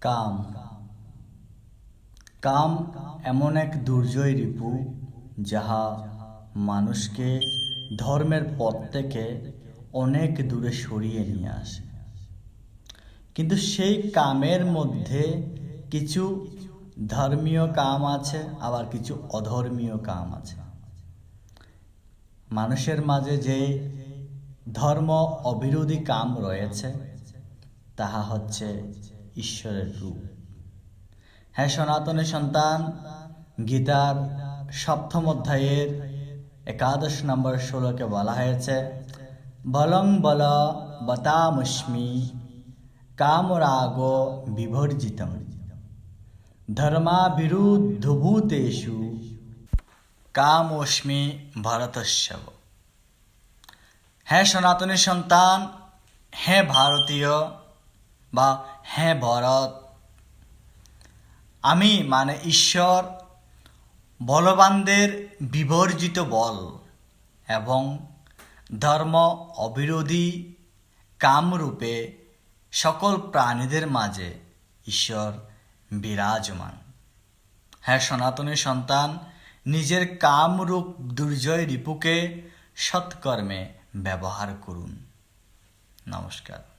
কাম। কাম এমন এক দুর্জয় রিপু যাহা মানুষকে ধর্মের পথ থেকে অনেক দূরে সরিয়ে নিয়ে আসে। কিন্তু সেই কামের মধ্যে কিছু ধর্মীয় কাম আছে, আবার কিছু অধর্মীয় কাম আছে। মানুষের মাঝে যে ধর্ম অবিরোধী কাম রয়েছে, তাহা হচ্ছে ঈশ্বরের রূপ। হ্যাঁ সনাতনী সন্তান, গীতার সপ্তম অধ্যায়ের একাদশ নম্বর ষোলোকে বলা হয়েছে, বলং বল বতামস্মি কামরাগ বিভর্জিতম। ধর্মাবিরুদ্ধভূতেষু কামোস্মি ভরতস্যব। হ্যাঁ সনাতনী সন্তান হ্যাঁ ভারতীয় বা হ্যাঁ ভরত। আমি মানে ঈশ্বর, বলবানদের বিবর্জিত বল এবং ধর্ম অবিরোধী কামরূপে সকল প্রাণীদের মাঝে ঈশ্বর বিরাজমান। হ্যাঁ সনাতনী সন্তান, নিজের কামরূপ দুর্জয় রিপুকে সৎকর্মে ব্যবহার করুন। নমস্কার।